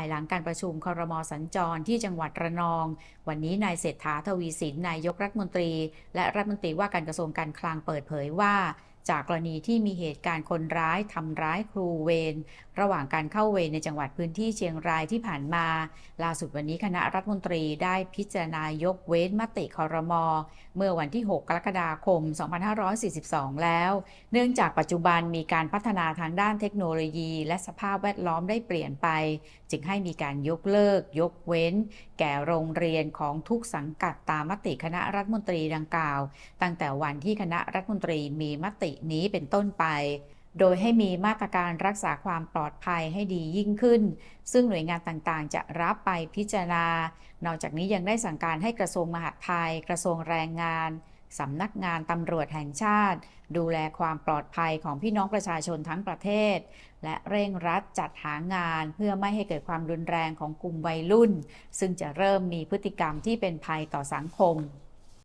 ายหลังการประชุมครมอสัญจรที่จังหวัดระนอง วันนี้นายเศรษฐาทวีสินนายกรัฐมนตรี และรัฐมนตรีว่าการกระทรวงการคลังเปิดเผยว่า จากกรณีที่มีเหตุการณ์คนร้ายทำร้ายครูเวรระหว่างการเข้าเวรในจังหวัดพื้นที่เชียงรายที่ผ่านมา ล่าสุดวันนี้คณะรัฐมนตรีได้พิจารณายกเว้นมติคอรมอเมื่อวันที่ 6 กรกฎาคม 2542 แล้ว เนื่องจากปัจจุบันมีการพัฒนาทางด้านเทคโนโลยี และสภาพแวดล้อมได้เปลี่ยนไป จึงให้มีการยกเลิก ยกเว้น แก่โรงเรียนของทุกสังกัดตามมติคณะรัฐมนตรีดังกล่าว ตั้งแต่วันที่คณะรัฐมนตรีมีมตินี้เป็นต้นไป โดยให้มีมาตรการรักษาความปลอดภัยให้ดียิ่งขึ้น ซึ่งหน่วยงานต่างๆ จะรับไปพิจารณา นอกจากนี้ยังได้สั่งการให้กระทรวงมหาดไทย กระทรวงแรงงานสำนักงานตำรวจแห่งชาติ ดูแลความปลอดภัยของพี่น้องประชาชนทั้งประเทศ และเร่งรัดจัดหางานเพื่อไม่ให้เกิดความรุนแรงของกลุ่มวัยรุ่น ซึ่งจะเริ่มมีพฤติกรรมที่เป็นภัยต่อสังคม